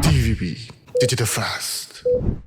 DVB Digital Fast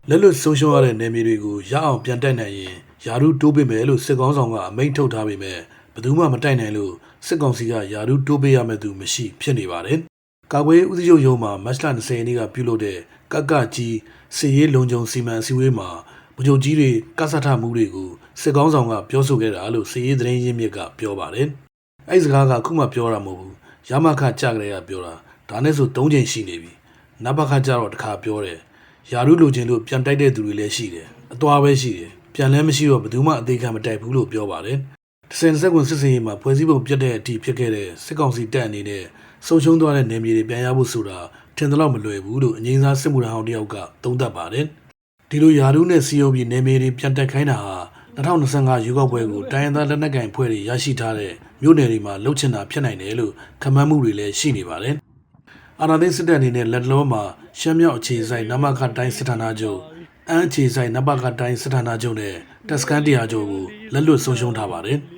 လက်လွတ်ဆုံးရှုံးရတဲ့နယ်မြေတွေကိုရအောင်ပြန်တိုက်နိုင်ရင်ယာရုတိုးပေးမယ်လို့စစ်ကောင်ဆောင်ကအမိန့်ထုတ်ထားပေမဲ့ဘယ်သူမှမတိုက်နိုင်လို့စစ်ကောင်စီကယာရုတိုးပေးရမယ့်သူမရှိဖြစ်နေပါတယ်။ကာကွယ်ရေးဦးစီးချုပ်ရုံးမှာမတ်လ20ရက်နေ့ကပြုလုပ်တဲ့ကက်ကကြီးစီရေးလုံခြုံစီမံအစည်းအဝေးမှာဗိုလ်ချုပ်ကြီးတွေကစထမှုတွေကိုစစ်ကောင်ဆောင်ကပြောဆိုခဲ့တာလို့စီရေးသတင်းရင်းမြစ်ကပြောပါတယ်။အဲ့ဒီစကားကခုမှပြောတာမဟုတ်ဘူး။ရမခကြကြတဲ့ကပြောတာဒါနဲ့ဆို၃ချိန်ရှိနေပြီ။ နဘခကြတော့တစ်ခါပြောတယ်။ယာရုလိုချင်လို့ပြန်တိုက်တဲ့သူတွေလည်းရှိတယ်အသွားပဲရှိတယ်ပြန်လည်းမရှိတော့ဘယ်သူမှအသေးခံမတိုက်ဘူးလို့ပြောပါတယ်တစင်စက်ကွန်စစ်စင်ရေးမှာဖွဲ့စည်းပုံပြတ်တဲ့အထိဖြစ်ခဲ့တဲ့စစ်ကောင်စီတပ်အနေနဲ့ဆုံရှုံသွားတဲ့နေမြေတွေပြန်ရဖို့ဆိုတာထင်သလောက်မလွယ်ဘူးလို့အငိမ့်စားစစ်မှုထမ်းဟောင်းတယောက်ကသုံးသပ်ပါတယ်ဒီလိုယာရုနဲ့စီယုံပြည်နေမြေတွေပြန်တက်ခိုင်းတာဟာ2025ရွေးကောက်ပွဲကိုတိုင်းရင်းသားလက်နက်ကိုင်ဖွဲ့တွေရရှိထားတဲ့မြို့နယ်တွေမှာလှုပ်ချင်တာဖြစ်နိုင်တယ်လို့ခန့်မှန်းမှုတွေလည်းရှိနေပါတယ် အာနာသိန်းစစ်တပ်အနေနဲ့လက်တလုံးမှာရှမ်းမြောက်အခြေစိုက်နမခတိုင်းစစ်ဌာနချုပ်အန်းအခြေစိုက်နပခတိုင်းစစ်ဌာနချုပ်နဲ့တက်စကန်တရားချုပ်ကိုလက်လွတ်ဆုံးရှုံးထားပါတယ်။